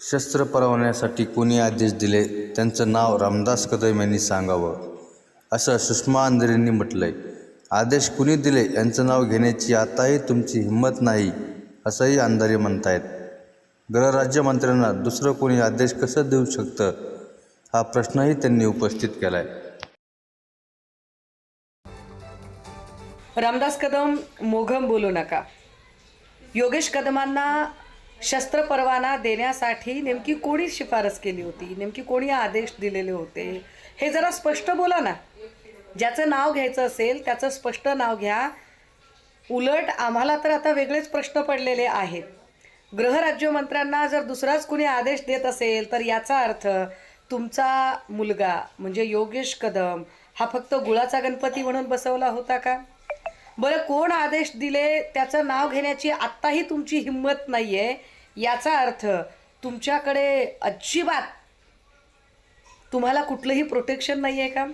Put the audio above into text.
शस्त्र परवण्यासाठी कोणी आदेश दिले त्यांचं नाव रामदास कदम यांनी सांगावं असं सुषमा अंधारेंनी म्हटलंय. आदेश कुणी दिले यांचं नाव घेण्याची आताही तुमची हिंमत नाही असंही अंधारे म्हणतायत. गृहराज्यमंत्र्यांना दुसरं कोणी आदेश कसं देऊ शकतं हा प्रश्नही त्यांनी उपस्थित केला आहे रामदास कदम मोघम बोलू नका. योगेश कदमांना शस्त्र परवाना देण्यासाठी नेमकी कोणी शिफारस केली होती? नेमकी कोणी आदेश दिलेले होते? हे जरा स्पष्ट बोला ना. ज्याचं नाव घ्यायचं असेल त्याचं स्पष्ट नाव घ्या. उलट आम्हाला तर आता वेगळेच प्रश्न पडलेले आहेत. गृहराज्यमंत्र्यांना जर दुसराच कुणी आदेश देत असेल तर याचा अर्थ तुमचा मुलगा म्हणजे योगेश कदम हा फक्त गुळाचा गणपती म्हणून बसवला होता का? बरं कोण आदेश दिले त्याचं नाव घेण्याची आत्ताही तुमची हिंमत नाही आहे याचा अर्थ तुमच्याकडे अजिबात तुम्हाला कुठलंही प्रोटेक्शन नाही आहे का?